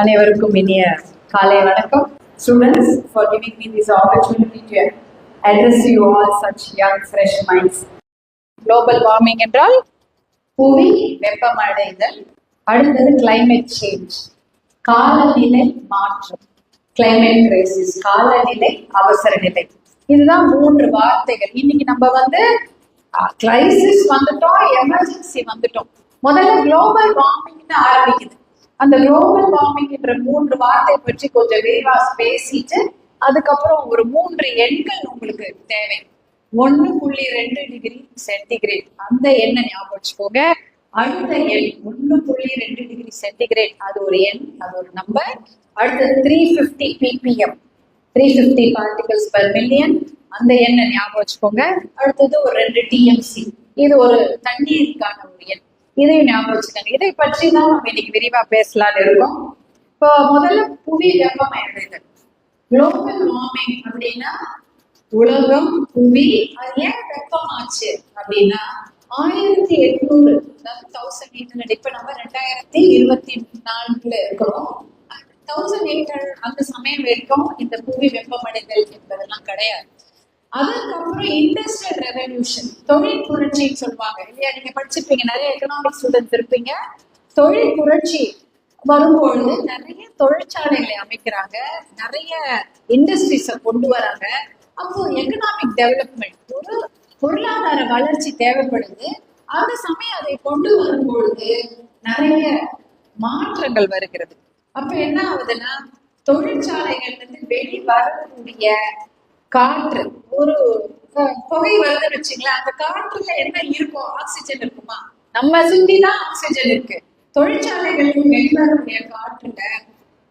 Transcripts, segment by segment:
அனைவருக்கும் இனிய காலை வணக்கம். Students for giving me this opportunity to address you all such young fresh minds global warming என்றால் புவி வெப்பமடைதல் அடுத்தது climate சேஞ்ச் காலநிலை மாற்றம். Climate crisis காலநிலை அவசர நிலை. இதுதான் மூன்று வார்த்தைகள். இன்னைக்கு நம்ம வந்து கிரைசிஸ் வந்துட்டோம் எமர்ஜென்சி வந்துட்டோம். முதல்ல குளோபல் வார்மிங்னு ஆரம்பிக்குது. அந்த குளோபல் வார்மிங் என்ற மூன்று வார்த்தை பற்றி கொஞ்சம் விரிவா பேசிட்டு அதுக்கப்புறம் ஒரு மூன்று எண்கள் உங்களுக்கு தேவை. ஒன்னு புள்ளி ரெண்டு டிகிரி சென்டிகிரேட். அந்த எண்ணை ஞாபகம் வச்சுக்கோங்க. அடுத்த எண் ஒன்னு புள்ளி ரெண்டு டிகிரி சென்டிகிரேட். அது ஒரு எண் அது ஒரு நம்பர் அடுத்தது three fifty PPM three fifty particles per million அந்த எண்ணை ஞாபகம் வச்சுக்கோங்க. அடுத்தது ஒரு ரெண்டு டிஎம்சி இது ஒரு தண்ணீருக்கான ஒரு எண். இதையும் ஞாபகம் வச்சுக்கோங்க. இதை பற்றி தான் நம்ம இன்னைக்கு விரிவா பேசலாம்னு இருக்கோம். இப்போ முதல்ல புவி வெப்பமடைதல் குளோபல் வார்மிங் அப்படின்னா உலகம் புவி அது ஏன் வெப்பமாச்சு அப்படின்னா ஆயிரத்தி எட்நூறு அதாவது தௌசண்ட் எயிட் ஹண்ட்ரட் இப்ப நம்ம ரெண்டாயிரத்தி இருபத்தி நான்குல இருக்கிறோம். தௌசண்ட் எயிட் ஹண்ட்ரட் அந்த சமயம் வரைக்கும் இந்த புவி வெப்பமடைதல் என்பதெல்லாம் கிடையாது. அதுக்கப்புறம் இண்டஸ்ட்ரியல் ரெவல்யூஷன் தொழில் புரட்சின்னு சொல்லுவாங்க இல்லையா? நீங்க படிச்சிருப்பீங்க நிறைய எக்கனாமிக் ஸ்டூடெண்ட்ஸ் இருப்பீங்க. தொழில் புரட்சி வரும்பொழுது நிறைய தொழிற்சாலைகளை அமைக்கிறாங்க. நிறைய இண்டஸ்ட்ரீஸை கொண்டு வராங்க. அப்போ எக்கனாமிக் டெவலப்மெண்ட் ஒரு பொருளாதார வளர்ச்சி தேவைப்படுது. அந்த சமயம் அதை கொண்டு வரும்பொழுது நிறைய மாற்றங்கள் வருகிறது. அப்ப என்ன ஆகுதுன்னா தொழிற்சாலைகள்ல இருந்து வெளி வரக்கூடிய காற்று ஒரு புகை வருதுன்னு வச்சுங்களேன் அந்த காற்றுல என்ன இருக்கும் ஆக்சிஜன் இருக்குமா? நம்ம சுத்தி தான் ஆக்சிஜன் இருக்கு. தொழிற்சாலைகளிலும் வெளிவரக்கூடிய காற்றுல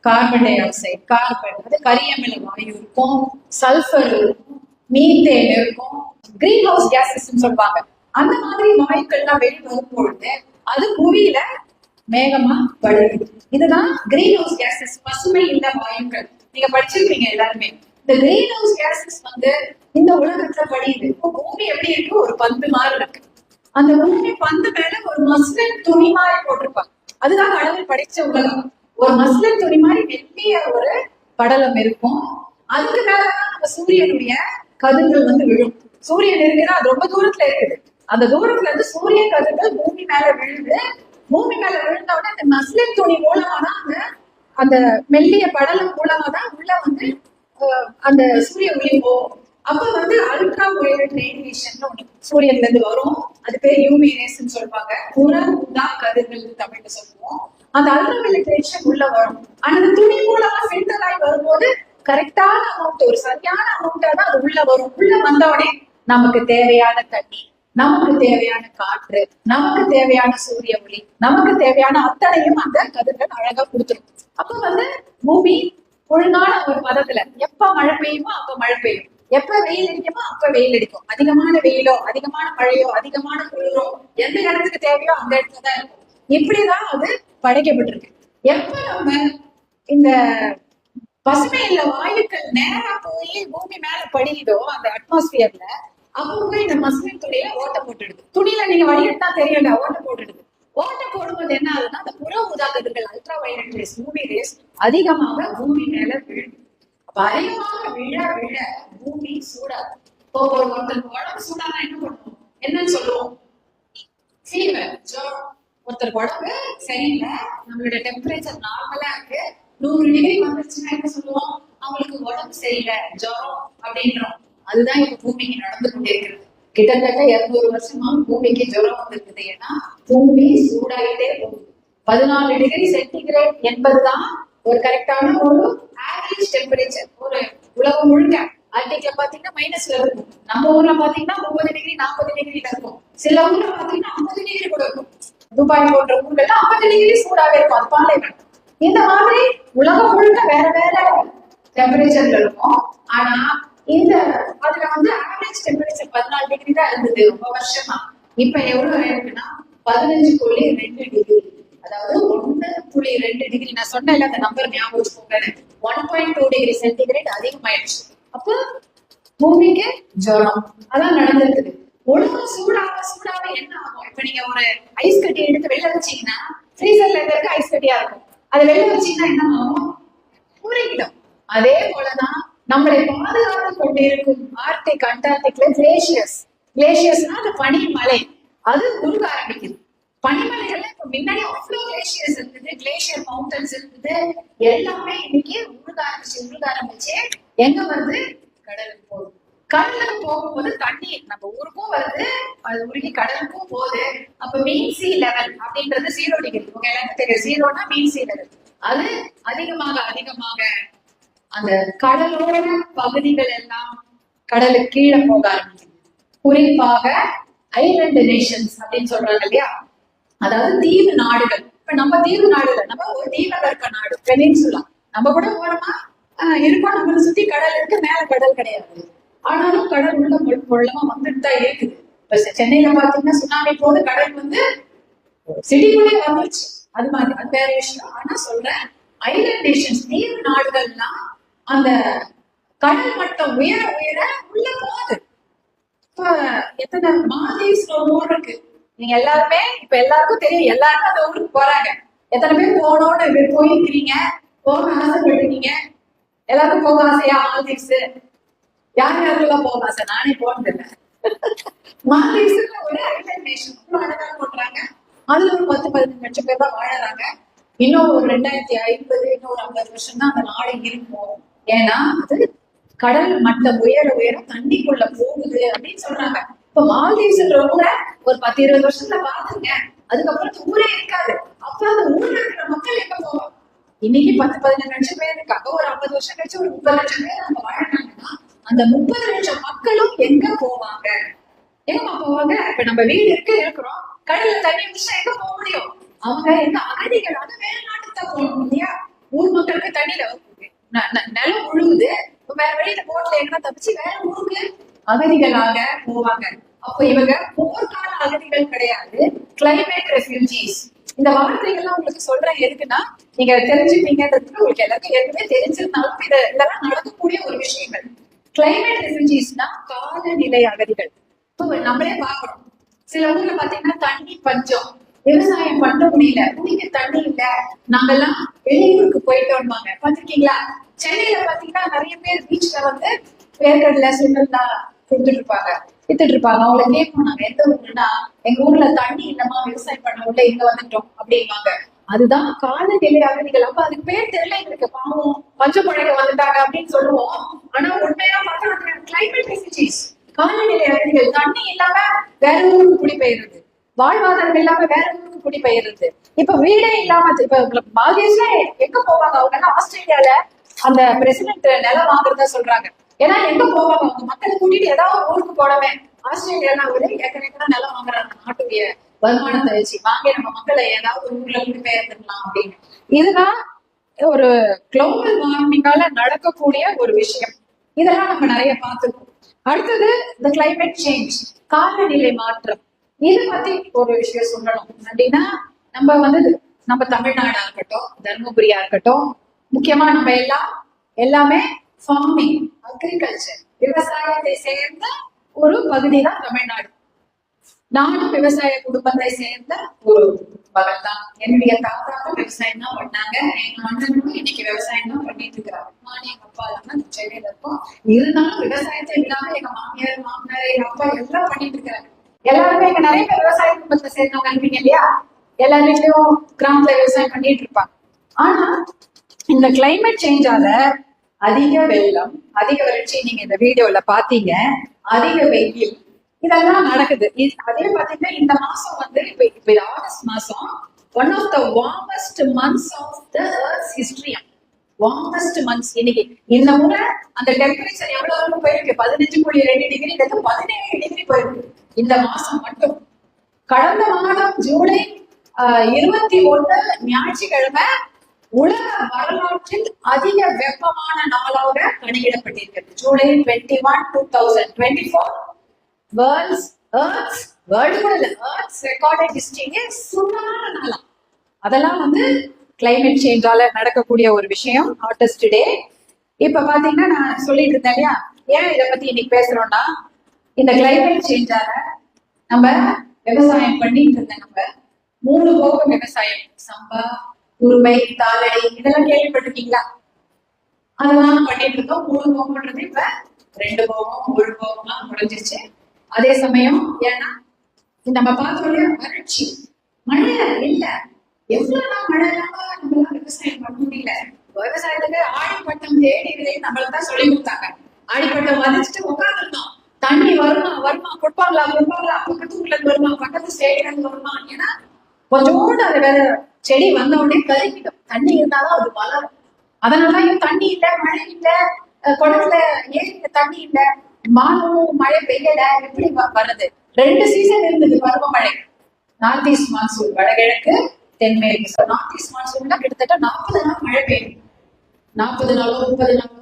கார்பன் டை ஆக்சைடு கார்பன் அது கரியமில வாயு இருக்கும் சல்ஃபர் இருக்கும் மீத்தேன் இருக்கும் கிரீன் ஹவுஸ் கேசஸ் சொல்லுவாங்க. அந்த மாதிரி வாயுக்கள்லாம் வெளி வரும்பொழுது அது புவியில மேகமா வளருது. இதுதான் கிரீன் ஹவுஸ் கேசஸ் பசுமை இல்ல வாயுக்கள். நீங்க படிச்சிருக்கீங்க எல்லாருமே. இந்த கிரீன் ஹவுஸ் கேசஸ் வந்து இந்த உலகத்துல படியுது. இப்போ பூமி எப்படி இருக்கு? ஒரு பந்து மாதிரி இருக்கு. அந்த பூமி பந்து மேல ஒரு மஸ்லின் துணி மாதிரி போட்டிருப்பாங்க. அதுதான் கடவுள் படிச்ச உலகம். ஒரு மஸ்லின் துணி மாதிரி வெட்டிய ஒரு படலம் இருக்கும். அதுக்கு மேலதான் நம்ம சூரியனுடைய கதிர்கள் வந்து விழும். சூரியன் இருக்குன்னா அது ரொம்ப தூரத்துல இருக்குது. அந்த தூரத்துல இருந்து சூரிய கதிர்கள் பூமி மேல விழுது பூமி மேல விழுந்த உடனே அந்த மஸ்லின் துணி மூலமா தான் அந்த அந்த மெல்லிய படலம் மூலமா தான் உள்ள வந்து அந்த சூரிய ஒளி அப்ப வந்து அல்ட்ரா வயலட் ரேடியேஷன் ஒண்ணு சூரியன்ல இருந்து வரும். அது பேர் யூவி ரேஸ்ன்னு சொல்லுவாங்க. புற கதிர்கள் தமிழ்ல சொல்லுவோம். அந்த அல்ட்ரா வயலட் ரேடியேஷன் உள்ள வரும். ஆனா அந்த துணி மூலமா ஃபில்டர் ஆகி வரும்போது கரெக்டான அமௌண்ட் ஒரு சரியான அமௌண்டா தான் அது உள்ள வரும். உள்ள வந்தவுடனே நமக்கு தேவையான தண்ணி நமக்கு தேவையான காற்று நமக்கு தேவையான சூரிய ஒளி நமக்கு தேவையான அத்தனையும் அந்த கதிர்கள் அழகா கொடுத்துரும். அப்ப வந்து பூமி ஒழுங்கான ஒரு பதத்துல எப்ப மழை பெய்யுமோ அப்ப மழை பெய்யும். எப்ப வெயில் அடிக்குமோ அப்ப வெயில் அடிக்கும். அதிகமான வெயிலோ அதிகமான மழையோ அதிகமான குளிரோ எந்த இடத்துக்கு தேவையோ அந்த இடத்துல தான் இருக்கும். இப்படிதான் அது படைக்கப்பட்டிருக்கு. எப்ப நம்ம இந்த பசுமையில வாயுக்கள் நேரா போய் பூமி மேல படியுதோ அந்த அட்மாஸ்பியர்ல அப்போ போய் இந்த மஸ்லின் துணியில ஓட்ட போட்டுடுது. துணியில நீங்க வடிகட்டா தெரியல ஓட்ட போட்டுடுது. ஓட்ட போடும்போது என்ன ஆகுதுன்னா அந்த புற ஊதாக்கதிர்கள் ultra violet rays UV rays அதிகமாக பூமி மேல விழுது அப்ப அதிகமாக விழ விழ பூமி சூடாது இப்போ ஒரு ஒருத்தருக்கு உடம்பு சூடானா என்ன பண்ணுவோம்? என்னன்னு சொல்லுவோம்? ஃபீவர் ஜுரம் உடம்பு சரியில்லை நம்மளோட டெம்பரேச்சர் நார்மலா இருக்கு. நூறு டிகிரி வந்துருச்சுன்னா என்ன சொல்லுவோம்? அவங்களுக்கு உடம்பு சரியில்லை ஜுரம் அப்படின்றோம். அதுதான் இப்ப பூமிக்கு நடந்து கொண்டிருக்கிறது கிட்டத்தட்ட இருநூறு வருஷமா பூமிக்கு ஜுரம் வந்திருக்குது. ஏன்னா பூமி சூடாகிட்டே போகுது. பதினாலு டிகிரி சென்டிகிரேட் என்பதுதான் ஒரு கரெக்டான ஒரு ஆவரேஜ் டெம்பரேச்சர் ஒரு உலகம் முழுக்க ஆர்டிக்ல பாத்தீங்கன்னா மைனஸ்ல இருக்கும். நம்ம ஊர்ல பாத்தீங்கன்னா முப்பது டிகிரி நாற்பது டிகிரில இருக்கும். சில ஊர்ல பாத்தீங்கன்னா ஐம்பது டிகிரி கூட இருக்கும். துபாய் போன்ற ஊர்கள் ஐம்பது டிகிரி சூடாவே இருக்கும். அது பாலைவனம் இந்த மாதிரி உலகம் முழுக்க வேற வேற டெம்பரேச்சர்ல இருக்கும் ஆனா இந்த அதுல வந்து ஆவரேஜ் டெம்பரேச்சர் பதினாலு டிகிரி தான் இருந்தது. ரொம்ப வருஷமா. இப்ப எவ்வளவு ஆயிருக்குன்னா பதினஞ்சு புள்ளி ரெண்டு டிகிரி அதாவது ஒன்னு புள்ளி ரெண்டு டிகிரி நான் சொன்னேன் அந்த நம்பர் ஞாபகம் வச்சுக்கோங்க one point two degree centigrade அதிகமாயிடுச்சு. அப்போ பூமிக்கு ஜுரம் அதான் நடந்திருக்குது. உலகம் சூடாக சூடாக என்ன ஆகும்? இப்ப நீங்க ஒரு ஐஸ் கட்டி எடுத்து வெளில வச்சீங்கன்னா ஃப்ரீசர்ல இருக்க ஐஸ் கட்டியா இருக்கும். அதை வெளில வச்சீங்கன்னா என்ன ஆகும்? உருகிடும். அதே போலதான் நம்மளை பாதுகாத்து கொண்டிருக்கும் ஆர்டிக் அண்டார்டிக்ல கிளேசியஸ் கிளேசியஸ்னா அது பனிமலை. அது உருக ஆரம்பிக்குது. பனிமலைகள்ல இப்ப முன்னாடி அவ்வளவு கிளேசியர்ஸ் இருக்குது கிளேசியர் மவுண்டன்ஸ் இருந்தது. எல்லாமே இன்னைக்கு உருக ஆரம்பிச்சு உருக ஆரம்பிச்சு எங்க வருது? கடலுக்கு போகுது. கடலுக்கு போகும்போது தண்ணி நம்ம ஊருக்கும் வருது. அது உருகி கடலுக்கும் போகுது. அப்ப மீன் சி லெவல் அப்படின்றது ஜீரோ டிகிரி உங்க எல்லாருக்கும் தெரியும். ஜீரோனா மீன் சி லெவல் அது அதிகமாக அதிகமாக அந்த கடலோர பகுதிகள் எல்லாம் கடலுக்கு கீழே போக ஆரம்பிச்சு குறிப்பாக ஐலண்ட் நேஷன்ஸ் அப்படின்னு சொல்றாங்க இல்லையா? அதாவது தீவு நாடுகள். இப்ப நம்ம தீவு நாடுல நம்ம ஒரு தீவுல இருக்க நாடு பெனின்சுலா நம்ம கூட ஓரமா ஆஹ், இருக்கோம். நம்மளை சுத்தி கடல் இருக்கு மேல கடல் கிடையாது. ஆனாலும் கடல் உள்ள முள்- வந்துட்டு தான் இருக்குது. இப்ப சென்னையில பாத்தீங்கன்னா சுனாமி போது கடல் வந்து சிட்டிக்குள்ளே வந்துருச்சு. அது மாதிரி அது வேற விஷயம். ஆனா சொல்றேன் ஐலண்ட் நேஷன்ஸ் தீவு நாடுகள்லாம் அந்த கடல் மட்டம் உயர உயர உள்ள போகுது. இப்ப எத்தனை மாதேவ்ஸ் ஊர் இருக்கு. நீங்க எல்லாருமே இப்ப எல்லாருக்கும் தெரியும். எல்லாருமே அந்த ஊருக்கு போறாங்க. எத்தனை பேர் போகணும்னு போயிருக்கிறீங்க? போக ஆசைப்பட்டிருக்கீங்க? எல்லாருக்கும் போக ஆசையா? மால்தீவ்ஸ் யார் யாருக்கெல்லாம் போக ஆசை? நானே போனது இல்லை. மால்தீவ்ஸ்ல ஒரு ஐலண்ட் நேஷன் அழகா போடுறாங்க. அதுல ஒரு பத்து பதினஞ்சு லட்சம் பேர் தான் வாழறாங்க. இன்னும் ஒரு ரெண்டாயிரத்தி ஐம்பது இன்னும் ஒரு ஐம்பது வருஷம் தான் அந்த நாடு இருக்கும் ஏன்னா அது கடல் மட்டம் உயர உயர தண்ணிக்குள்ள போகுது அப்படின்னு சொல்றாங்க. இப்ப மால்தீவ்ஸ்ன்ற ஊரை ஒரு பத்து இருபது வருஷத்துல பாத்துங்க அதுக்கப்புறம் ஊரே இருக்காது. அப்ப அந்த ஊர்ல இருக்கிற மக்கள் எங்க போவாங்க? இன்னைக்கு பத்து பதினஞ்சு லட்சம் பேர் இருக்காங்க. ஒரு ஐம்பது வருஷம் கழிச்சு ஒரு முப்பது லட்சம் பேர் அங்க வாழ்றாங்கன்னா அந்த முப்பது லட்சம் மக்களும் எங்க போவாங்க? எங்கம்மா போவாங்க? இப்ப நம்ம வீடு இருக்க இருக்கிறோம். கடல்ல தண்ணி முடிச்சா எங்க போக முடியும்? அவங்க எங்க அகதிகள்? அது வேற நாட்டுக்கு தான் போகணும் இல்லையா? ஊர் மக்களுக்கு தண்ணியில நிலம் முழுகுது வேற வெளியில போட்ல என்ன தப்பிச்சு வேற ஊருக்கு அகதிகளாக போவாங்க. அப்ப இவங்க போர்க்கால அகதிகள் கிடையாது கிளைமேட் ரெஃப்யூஜிஸ் இந்த வார்த்தைகள்லாம் உங்களுக்கு சொல்றேன் எதுக்குன்னா நீங்க தெரிஞ்சுப்பீங்கன்றது உங்களுக்கு எல்லாருக்கும் ஏற்கனவே தெரிஞ்சிருந்தாலும் இது இதெல்லாம் நடக்கக்கூடிய ஒரு விஷயங்கள். கிளைமேட் ரெஃப்யூஜிஸ்னா காலநிலை அகதிகள். இப்போ நம்மளே பாக்குறோம் சில ஊர்ல பாத்தீங்கன்னா தண்ணி பஞ்சம். விவசாயம் பண்ண முடியல குடிக்க தண்ணி இல்ல நாங்கெல்லாம் வெளியூருக்கு போயிட்டு வருவாங்க பாத்திருக்கீங்களா சென்னையில பாத்தீங்கன்னா நிறைய பேர் பீச்ல வந்து வேர்க்கடலை சுண்டல்லா கொடுத்துட்டு இருப்பாங்க வித்துட்டு இருப்பாங்க அவங்கள கேட்போம் நாங்க எந்த ஊருன்னா எங்க ஊர்ல தண்ணி இல்லமா விவசாயம் பண்ண முடியல இங்க வந்துட்டோம் அப்படிம்பாங்க. அதுதான் காலநிலை அகதிகள் அப்ப அதுக்கு பேர் தெரியல எங்களுக்கு. பாவம் பஞ்ச குழந்தைங்க வந்துட்டாங்க அப்படின்னு சொல்லுவோம். ஆனா உண்மையா பார்த்தா கிளைமேட் ரெஃப்யூஜிஸ் காலநிலை அகதிகள் தண்ணி இல்லாம வேற ஊருக்கு குடிபெயர்றது. வாழ்வாதாரம் இல்லாம வேற ஊருக்கு குடிபெயர்றது இப்ப வீடே இல்லாம இப்ப மால்தீவ்ஸ்ல எங்க போவாங்க? அவங்க எல்லாம் ஆஸ்திரேலியால அந்த பிரசிடென்ட் நிலம் வாங்குறதா சொல்றாங்க. ஏன்னா எங்க போவாங்க? அவங்க மக்களை கூட்டிட்டு ஏதாவது ஊருக்கு போடவே ஆஸ்திரேலியால அவரு ஏற்கனவே நிலம் வாங்குறாங்க நாட்டுடைய வருமானத்தை வச்சு வாங்கி நம்ம மக்களை ஏதாவது ஒரு ஊர்ல குடிபெயர்ந்துடலாம் அப்படின்னு. இதுதான் ஒரு குளோபல் வார்மிங்கால நடக்கக்கூடிய ஒரு விஷயம். இதெல்லாம் நம்ம நிறைய பார்த்திருக்கோம். அடுத்தது இந்த கிளைமேட் சேஞ்ச் காலநிலை மாற்றம். இதை பத்தி ஒரு விஷயம் சொல்லணும். அப்படின்னா நம்ம வந்து நம்ம தமிழ்நாடா இருக்கட்டும் தர்மபுரியா இருக்கட்டும் முக்கியமா நம்ம எல்லாம் எல்லாமே ஃபார்மிங் அக்ரிகல்ச்சர் விவசாயத்தை சேர்ந்த ஒரு பகுதி தான் தமிழ்நாடு. நானும் விவசாய குடும்பத்தை சேர்ந்த ஒரு மகள் தான் என்னுடைய தாத்தாவும் விவசாயம் தான் பண்ணாங்க. எங்க அண்ணனும் இன்னைக்கு விவசாயம் தான் பண்ணிட்டு இருக்கிறாங்க நான் எங்க அப்பா எல்லாம் சென்னையில இருக்கோம். இருந்தாலும் விவசாயத்தை இல்லாம எங்க மாமியார் மாமனார் எங்க அப்பா எல்லாம் பண்ணிட்டு இருக்கிறாங்க எல்லாருமே இங்க நிறைய பேர் விவசாய குடும்பத்துல சேர்ந்தவங்க இருப்பீங்க இல்லையா? எல்லார் வீட்லயும் கிராமத்துல விவசாயம் பண்ணிட்டு இருப்பாங்க. ஆனா இந்த கிளைமேட் சேஞ்சால அதிக வெள்ளம் அதிக வறட்சி நீங்க இந்த வீடியோல பாத்தீங்க அதிக வெயில். இதெல்லாம் நடக்குது. அதே பாத்தீங்கன்னா இந்த மாசம் வந்து இப்ப இப்ப ஆகஸ்ட் மாசம் one of the warmest months of the earth's history warmest months இன்னைக்கு இந்த முறை அந்த டெம்பரேச்சர் எவ்வளவு போயிருக்கு? பதினஞ்சு புள்ளி ரெண்டு டிகிரி பதினேழு டிகிரி போயிருக்கு. இந்த மாசம் மட்டும். கடந்த மாதம் ஜூலை ஆஹ், இருபத்தி ஒண்ணு ஞாயிற்றுக்கிழமை உலக வரலாற்றில் அதிக வெப்பமான நாளாக கணக்கிடப்பட்டிருக்கிறது July twenty one two thousand twenty four world's earth's world கூட இல்ல எர்த்ஸ் ரெக்கார்டட் ஹிஸ்டரியே நாளாம் அதெல்லாம் வந்து கிளைமேட் சேஞ்சால நடக்கக்கூடிய ஒரு விஷயம் ஹாட்டஸ்ட் டே இப்ப பாத்தீங்கன்னா நான் சொல்லிட்டு இருந்தேன் இல்லையா? ஏன் இதை பத்தி இன்னைக்கு பேசுறோம்னா இந்த கிளைமேட் சேஞ்சால நம்ம விவசாயம் பண்ணிட்டு இருந்த நம்ம மூணு போக விவசாயம். சம்பா உருமை தாளடி இதெல்லாம் கேள்விப்பட்டிருக்கீங்களா? அதெல்லாம் பண்ணிட்டு இருக்கோம். மூணு போகம்ன்றது இப்ப ரெண்டு போகம் ஒரு போகம்லாம் முடிஞ்சிச்சு அதே சமயம் ஏன்னா நம்ம பார்த்தோம் வறட்சி. மழை இல்ல. எவ்வளவுதான் மழை? இல்லாம நம்மளால விவசாயம் பண்ண முடியல. விவசாயத்துக்கு ஆடிப்பட்டம் தேடி விதை நம்மளதான் தான் சொல்லி கொடுத்தாங்க. ஆடிப்பட்டம் வதச்சிட்டு உட்காந்துருந்தோம் தண்ணி வருமா வருமா கொடுப்பாங்களா கொடுப்பாங்களா? பக்கத்து ஊர்ல இருந்து வருமா பக்கத்து ஸ்டேட்ல இருந்து வருமா? ஏன்னா கொஞ்சோண்டு அது வேற செடி வந்த உடனே கருகிடும். தண்ணி இருந்தாதான் அது வளரும். அதனாலதான் தண்ணி இல்ல மழை இல்ல குளத்துல ஏரியில தண்ணி இல்ல. மானும் மழை பெய்யல எப்படி வர்றது. ரெண்டு சீசன் இருந்தது பருவமழை நார்த் ஈஸ்ட் மான்சூன் வடகிழக்கு தென்மேற்கு. நார்த் ஈஸ்ட் மான்சூன்ல கிட்டத்தட்ட நாற்பது நாள் மழை பெய்யும். நாற்பது நாளோ முப்பது நாளோ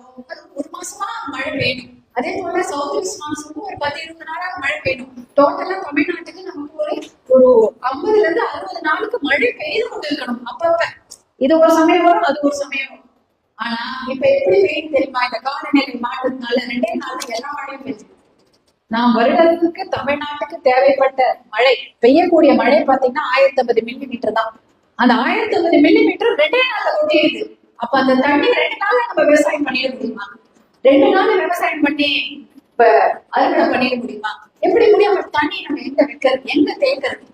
ஒரு மாசமா மழை பெய்யணும். அதே போல சவுத் ஈஸ்ட் மான்சூனும் ஒரு பத்து இருபது நாளா மழை பெய்யும். டோட்டலா தமிழ்நாட்டுக்கு நமக்கு ஒரு ஒரு ஐம்பதுல இருந்து அறுபது நாளுக்கு மழை பெய்து கொண்டு இருக்கணும் அப்பப்ப. இது ஒரு சமயம் வரும் அது ஒரு சமயம் வரும். ஆனா இப்ப எப்படி பெய்யும் தெரியுமா? இந்த காலநிலை மாற்றத்தினால ரெண்டே நாள்ல எல்லா மழையும் பெய்யுது. நாம் வருடத்துக்கு தமிழ்நாட்டுக்கு தேவைப்பட்ட மழை பெய்யக்கூடிய மழை பாத்தீங்கன்னா ஆயிரத்தி ஐம்பது மில்லி மீட்டர் தான். அந்த ஆயிரத்தி ஐம்பது மில்லி மீட்டர் ரெண்டே நாள்ல கொட்டிடுது. அப்ப அந்த தண்ணி ரெண்டு நாள்ல நம்ம விவசாயம் பண்ணிட முடியுமா? ரெண்டு நாள் விவசாயம் பண்ணி இப்ப அறுவடை பண்ணிட முடியுமா? எப்படி முடியும்? தண்ணி நம்ம எங்க வைக்கிறது? எங்க தேக்கிறது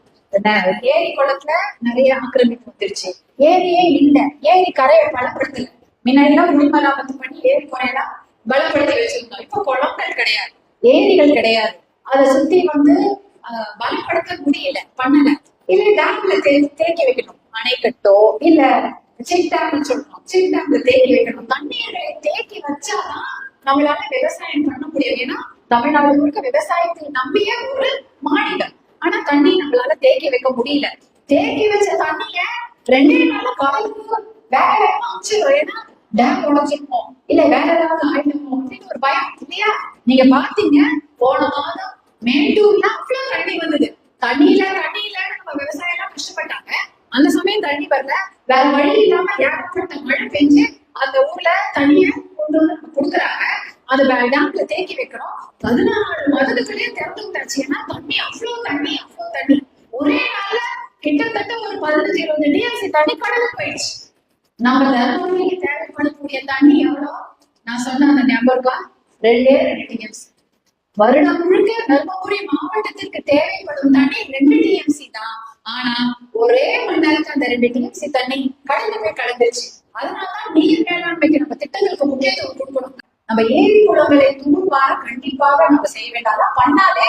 ஏரி குளத்துல நிறைய ஆக்கிரமிப்பு வந்துருச்சு. ஏரியே இல்லை. ஏரி கரையை பலப்படுத்தல. முன்னாடி எல்லாம் குடிமராமத்து பண்ணி ஏரி குறையெல்லாம் பலப்படுத்தி வச்சிருந்தோம். இப்ப குளங்கள் கிடையாது. ஏரிகள் கிடையாது. அதை சுத்தி வந்து ஆஹ், பலப்படுத்த முடியல. பண்ணல. இல்ல டேம்ல தேக்கி வைக்கணும். அணைக்கட்டோ இல்ல செக் டேம்னு சொல்லணும் செக் டேம்ல தேக்கி வைக்கணும். தண்ணீரை தேக்கி வச்சாதான் நம்மளால விவசாயம் பண்ண முடியும். ஏன்னா தமிழ்நாடு முழுக்க விவசாயத்தை நம்பிய ஒரு மாநிலம். ஆனா தண்ணி நம்மளால தேக்கி வைக்க முடியல. தேக்கி வச்ச தண்ணிய ரெண்டே நாள்ல கடலுக்கு வேற வேகமா அமிச்சிடும் ஏன்னா டேம் உடஞ்சிருமோ இல்ல வேற ஏதாவது ஆயிடுமோ அப்படின்னு ஒரு பயம். இல்லையா? நீங்க பாத்தீங்க போன மாதம் மேட்டூர்ல அவ்வளவு தண்ணி வந்தது. தண்ணியில தண்ணி நம்ம விவசாயம் எல்லாம் கஷ்டப்பட்டாங்க. அந்த சமயம் தண்ணி வரல வேற வழி இல்லாம ஏகப்பட்ட மழை பெஞ்சு அந்த ஊர்ல தண்ணிய கொண்டு வந்து கொடுக்குறாங்க. அது டேம்ல தேக்கி வைக்கிறோம் பதினாலு மதத்துக்குள்ளேயே திறந்து விட்டாச்சு. ஏன்னா தண்ணி அவ்வளோ தண்ணி அவ்வளோ தண்ணி. ஒரே நாள்ல கிட்டத்தட்ட ஒரு பதினஞ்சு இருபது டிஎம்சி தண்ணி கடலுக்கு போயிடுச்சு. நம்ம தர்மபுரிக்கு தேவைப்படக்கூடிய தண்ணி எவ்வளோ? நான் சொன்ன அந்த நம்பர் ரெண்டே ரெண்டு டிஎம்சி. வருடம் முழுக்க தர்மபுரி மாவட்டத்திற்கு தேவைப்படும் தண்ணி ரெண்டு டிஎம்சி தான். ஆனா ஒரே மணி நேரத்துல அந்த ரெண்டு டிஎம்சி தண்ணி கடல்ல போய் கலந்துருச்சு. அதனாலதான் நீர் மேலாண்மைக்கு நம்ம திட்டங்களுக்கு முக்கியத்துவம் கொடுக்கணும். நம்ம ஏரி குளங்களை தூர்வார கண்டிப்பாக நம்ம செய்ய வேண்டாம். பண்ணாலே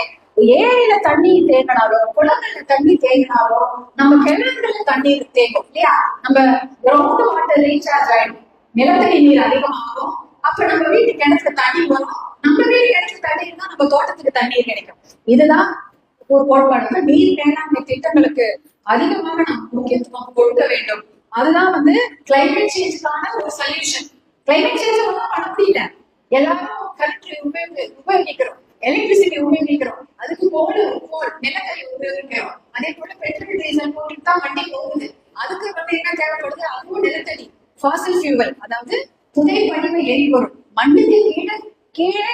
ஏரியில தண்ணி தேங்கினாலோ குளங்கள்ல தண்ணி தேங்கினாலோ நம்ம கிணறுல தண்ணீர் தேங்கும் இல்லையா? நம்ம கிரவுண்ட் வாட்டர் ரீசார்ஜ் ஆயிடும் நிலத்தடி நீர் அதிகமாகும். அப்ப நம்ம வீட்டு கிணத்துல தண்ணி வரும். நம்ம வீட்டு கிணத்துல தண்ணி நம்ம தோட்டத்துக்கு தண்ணீர் கிடைக்கும். இதுதான் ஒரு கோட்பாடு நீர் மேலாண்மை திட்டங்களுக்கு அதிகமாக நாம் முக்கியத்துவம் கொடுக்க வேண்டும். அதுதான் வந்து கிளைமேட் சேஞ்சுக்கான ஒரு சொல்யூஷன் கிளைமேட் சேஞ்ச் ஒன்றும் பண்ண முடியல. எல்லாரும் கரண்ட் உபயோகி உபயோகிக்கிறோம். எலக்ட்ரிசிட்டி உபயோகிக்கிறோம். அதுக்கு கோல் கோல் நிலக்கரி உபயோகிக்கிறோம். அதே போல பெட்ரோல் டீசல் போட்டு தான் வண்டி போகுது. அதுக்கு வந்து என்ன தேவைப்படுது? அதுவும் நிலத்தடி ஃபாசில் ஃபியூவல் அதாவது புதை படிவ எரிபொருள். மண்ணுக்கு கீழே கீழே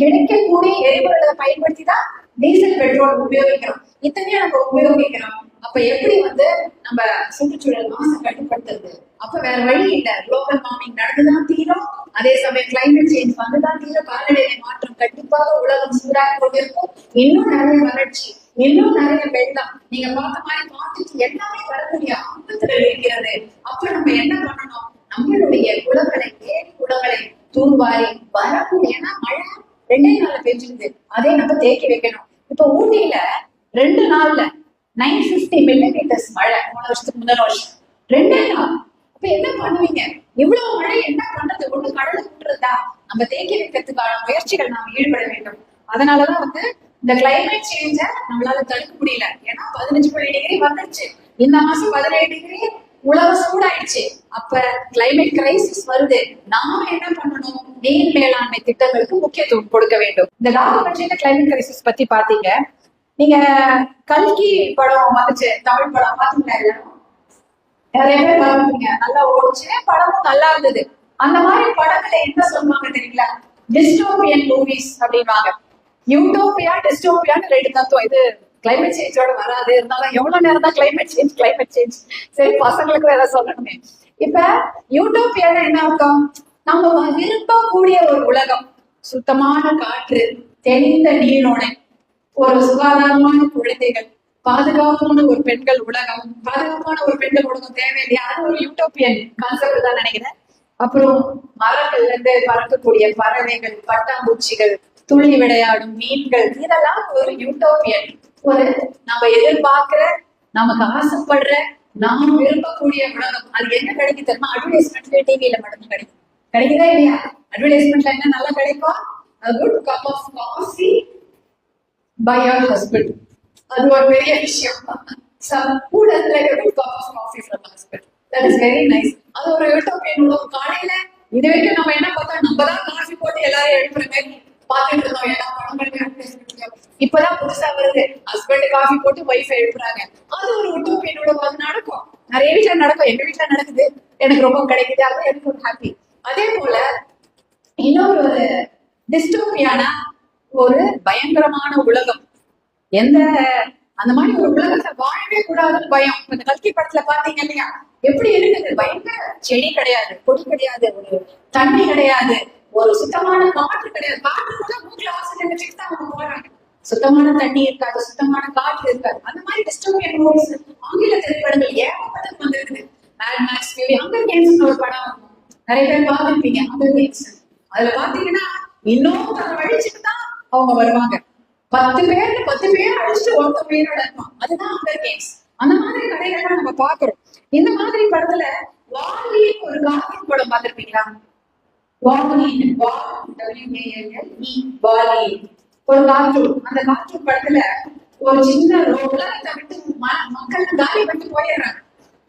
கிடைக்கக்கூடிய எரிபொருளை பயன்படுத்தி தான் டீசல் பெட்ரோல் உபயோகிக்கிறோம். இத்தனையும் நம்ம உபயோகிக்கிறோம். அப்ப எப்படி வந்து நம்ம சுற்றுச்சூழல் மாசு கட்டுப்படுத்துறது? அப்ப வேற வழி இல்ல. குளோபல் வார்மிங் நடந்துதான் தீரும். அதே சமயம் கிளைமேட் சேஞ்ச் வந்துதான் தீரும். காலநிலை மாற்றம் கண்டிப்பாக உலகம் சூடாக கொண்டிருக்கும். இன்னும் நிறைய வறட்சி இன்னும் நிறைய வெள்ளம். நீங்க பார்த்த மாதிரி பார்த்துட்டு எல்லாமே வரக்கூடிய ஆபத்துல இருக்கிறது. அப்ப நம்ம என்ன பண்ணணும்? நம்மளுடைய குளங்களை ஏரி குளங்களை தூர்வாரி வரக்கூடிய ஏன்னா மழை ரெண்டே நாள்ல பெஞ்சிருது. அதே நம்ம தேக்கி வைக்கணும். இப்ப ஊட்டியில ரெண்டு நாள்ல நைன் பிப்டி மில்லிமீட்டர்ஸ் மழை மூணு வருஷத்துக்கு முதல் வருஷம். ரெண்டே நாள். அப்ப என்ன பண்ணுவீங்க? இவ்வளவு மழை என்ன பண்றது? ஒண்ணு கடலை விட்டுறதா நம்ம தேக்கி வைக்கிறதுக்கான முயற்சிகள் நாம் ஈடுபட வேண்டும். அதனாலதான் வந்து இந்த கிளைமேட் சேஞ்ச நம்மளால தடுக்க முடியல. ஏன்னா பதினஞ்சு புள்ளி டிகிரி வந்துருச்சு. இந்த மாசம் பதினேழு டிகிரி உலகம் சூடாயிடுச்சு. அப்ப கிளைமேட் கிரைசிஸ் வருது. நாம என்ன பண்ணணும்? நீர் மேலாண்மை திட்டங்களுக்கு முக்கியத்துவம் கொடுக்க வேண்டும். இந்த டாக்குமெண்ட்ரியில கிளைமேட் கிரைசிஸ் பத்தி பாத்தீங்க நீங்க கல்கி படம் வந்துச்சு. தமிழ் படம் பாத்தீங்களா நிறைய பேர் பாத்தீங்க நல்லா ஓடிச்சு. படமும் நல்லா இருந்தது. அந்த மாதிரி படங்களை என்ன சொல்லுவாங்க தெரியுங்களா? டிஸ்டோபியன் மூவிஸ் அப்படின்வாங்க யூட்டோபியா டிஸ்டோபியான்னு ரெண்டு தத்துவம். இது கிளைமேட் சேஞ்சோட வராது. இருந்தாலும் எவ்வளவு நேரம் தான் கிளைமேட் சேஞ்ச் கிளைமேட் சேஞ்ச் சரி பசங்களுக்கு வேற சொல்லணுமே. இப்ப யூட்டோப்பியால என்ன அர்த்தம்? நம்ம விரும்பக்கூடிய ஒரு உலகம் சுத்தமான காற்று தெளிந்த நீரோடை ஒரு சுகாதாரமான குழந்தைகள் பாதுகாப்பான ஒரு பெண்கள் உலகம் பாதுகாப்பான ஒரு பெண்கள் உலகம் தேவையில்லையா? அது ஒரு யூட்டோப்பியன் கான்செப்ட் தான் நினைக்கிறேன். அப்புறம் மரங்கள்ல இருந்து பறக்கக்கூடிய பறவைகள் பட்டாம்பூச்சிகள் துள்ளி விளையாடும் மீன்கள் இதெல்லாம் ஒரு யூட்டோப்பியன் ஒரு நம்ம எதிர்பார்க்கிற நமக்கு ஆசைப்படுற நாம் விரும்பக்கூடிய உலகம். அது என்ன கிடைக்கும் தெரியுமா? அட்வர்டைஸ்மெண்ட்ல டிவியில மட்டும் கிடைக்கும். கிடைக்குதா இல்லையா? அட்வர்டைஸ்மெண்ட்ல என்ன நல்லா கிடைக்கும் good cup of coffee by your husband அது ஒரு பெரிய விஷயம். Some who good cup of coffee cup of coffee from husband? That is very nice. அது ஒரு யூட்டோப்பியன் உணவு காலையில இது வரைக்கும் நம்ம என்ன பார்த்தோம் நம்ம தான் காஃபி போட்டு எல்லாரும் எழுப்புற மாதிரி பார்த்துட்டு இருந்தோம். எல்லா படங்களையும் இப்பதான் புதுசா வருது. ஹஸ்பண்ட் காஃபி போட்டு ஒய்ஃப் எழுப்புறாங்க. அது ஒரு யூட்டோப்பியன் என்னோட நடக்கும். நிறைய வீட்டுல நடக்கும். எங்க வீட்டுல நடக்குது. எனக்கு ரொம்ப கிடைக்குது. அது எனக்கு ஒரு ஹாப்பி அதே போல இன்னொரு ஒரு டிஸ்டோபியான ஒரு பயங்கரமான உலகம். எந்த அந்த மாதிரி ஒரு உலகத்துல வாழவே கூடாதுன்னு பயம். இந்த கல்கி படத்துல பாத்தீங்க இல்லையா? எப்படி இருக்குது பயங்கர செடி கிடையாது. கொடி கிடையாது. ஒரு தண்ணி கிடையாது. ஒரு சுத்தமான காற்று கிடையாது. காற்று கூட மூக்கில் ஆக்சிஜன் வச்சுட்டு தான் அவங்க போறாங்க. சுத்தமான தண்ணி இருக்காது சுத்தமான காற்று இருக்காது. அந்த மாதிரி டிஸ்டோபியன் மூவிஸ் ஆங்கில திரைப்படங்கள் ஏகப்பட்டது வந்திருக்குது? Mad Max Fury Hunger Games ஒரு படம் இருக்கும். நிறைய பேர் பார்த்துருப்பீங்க அங்கர் கேம்ஸ் அதுல பாத்தீங்கன்னா இன்னும் அதை அழிச்சுட்டு தான் அவங்க வருவாங்க. பத்து பேர் பத்து பேர் அழிச்சுட்டு ஒருத்த பேரோட இருப்பான். அதுதான் அங்கர் கேம்ஸ் அந்த மாதிரி கதைகள்லாம் நம்ம பாக்குறோம் இந்த மாதிரி படத்துல வாலி ஒரு கார்ட்டூன் படம் பார்த்திருப்பீங்களா? வாலி டபிள்யூஏஎல்இ வாலி ஒரு காற்று அந்த காற்று படத்துல ஒரு சின்ன உலகத்தை விட்டு ம- மக்கள் காலி பண்ணி போயிடுறாங்க.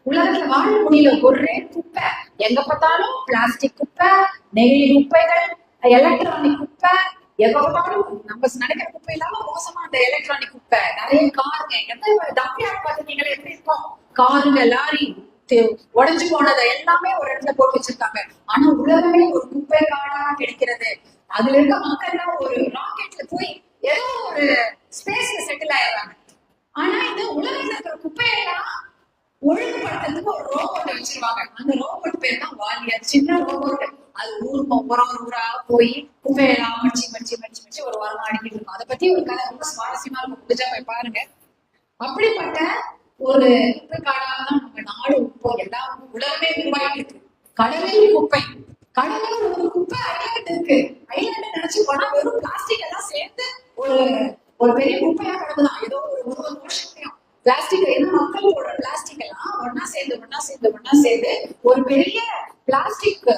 உலகத்துல வாழ முடியல ஒரே குப்பை. எங்க பார்த்தாலும் பிளாஸ்டிக் குப்பை நெகிழி குப்பைகள் எலக்ட்ரானிக் குப்பை. எங்க பார்த்தாலும் நம்ம நினைக்கிற குப்பை இல்லாம மோசமா அந்த எலக்ட்ரானிக் குப்பை. நிறைய காருங்க எந்த டப்பியாட் பார்த்துட்டீங்களா எப்படி இருக்கும் காருங்க லாரி உடஞ்சு உடைஞ்சு போனதை எல்லாமே ஒரு இடத்துல போட்டு வச்சிருக்காங்க. ஆனா உலகமே ஒரு குப்பை காடா கிடைக்கிறது. அதுல இருக்க மக்கள் எல்லாம் ஒரு ராக்கெட்ல போய் ஏதோ ஒரு ஸ்பேஸ்ல செட்டில் ஆயிடுறாங்க. ஆனா இந்த உலகத்துல இருக்கிற குப்பையெல்லாம் ஒழுங்குபடுத்துறதுக்கு ஒரு ரோபோட்டை வச்சிருவாங்க. அந்த ரோபோட் பேர் தான் வாலியா சின்ன ரோபோட் அது ஊர் ஒவ்வொரு ஒரு ஊரா போய் குப்பையெல்லாம் மடிச்சு மடிச்சு மடிச்சு மடிச்சு ஒரு வாரமா அடிக்கிட்டு இருக்கும். அதை பத்தி ஒரு கதை ரொம்ப சுவாரஸ்யமா இருக்கும். முடிஞ்சா போய் பாருங்க. அப்படிப்பட்ட ஒரு குப்பை காடாக தான் நம்ம நாடு இப்போ எல்லா உலகமே உருவாகிட்டு இருக்கு. கடலில் குப்பை. கடலில் ஒரு குப்பை ஐலாண்ட் இருக்கு. ஐலாண்ட் நினைச்சு போனா வெறும் பிளாஸ்டிக் எல்லாம் சேர்ந்து ஒரு ஒரு பெரிய குப்பையா கிடக்குதான். ஏதோ ஒரு இருபது வருஷத்தையும் பிளாஸ்டிக் ஏன்னா மக்கள் போடுற பிளாஸ்டிக் எல்லாம் ஒன்னா சேர்ந்து ஒன்னா சேர்ந்து ஒன்னா சேர்ந்து ஒரு பெரிய பிளாஸ்டிக்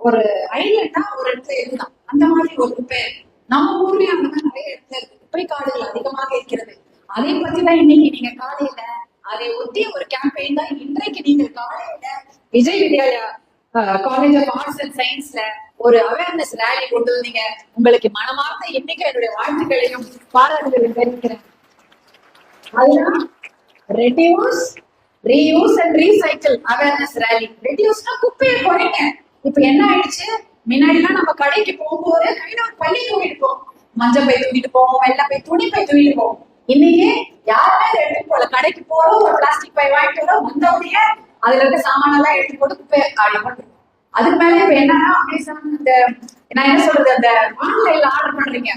ஒரு ஐலண்டா ஒரு இடத்துல இருக்குதான். அந்த மாதிரி ஒரு குப்பை. நம்ம ஊர்லயும் அந்த மாதிரி நிறைய இடத்துல இருக்கு. குப்பை காடுகள் அதிகமாக இருக்கிறது. அதை பத்தி தான் இன்னைக்கு நீங்க காலையில அதை ஒட்டிய ஒரு கேம்பெயின் தான் இன்றைக்கு நீங்கள் காலையில Vijay Vidyalaya college of arts and சயின்ஸ்ல ஒரு அவேர்னஸ் ரேலி கொண்டு வந்தீங்க உங்களுக்கு மனமார்ந்த இன்னைக்கு என்னுடைய வாழ்த்துக்களையும் பாராட்டுகளையும் தெரிவிக்கிறேன். அதுதான் reduce reuse and recycle awareness rally ரெடியூஸ்னா குப்பையை குறைங்க. இப்ப என்ன ஆயிடுச்சு? முன்னாடிலாம் நம்ம கடைக்கு போகும்போது கையில ஒரு பள்ளி தூக்கிட்டு போவோம். மஞ்சள் பை தூக்கிட்டு போவோம் வெள்ளை பை துணி பை தூக்கிட்டு போவோம். இன்னைக்கு யாருமே எடுத்து போல கடைக்கு போறோம் ஒரு பிளாஸ்டிக் பை வாங்கிட்டு வரோம் வந்தவுடைய அதுல இருக்க சாமானெல்லாம் எடுத்து போட்டு குப்பையை காலி பண்றோம் அதுக்கு மேல இப்ப என்னன்னா அமேசான் இந்த நான் என்ன சொல்றது அந்த ஆன்லைன்ல ஆர்டர் பண்றீங்க.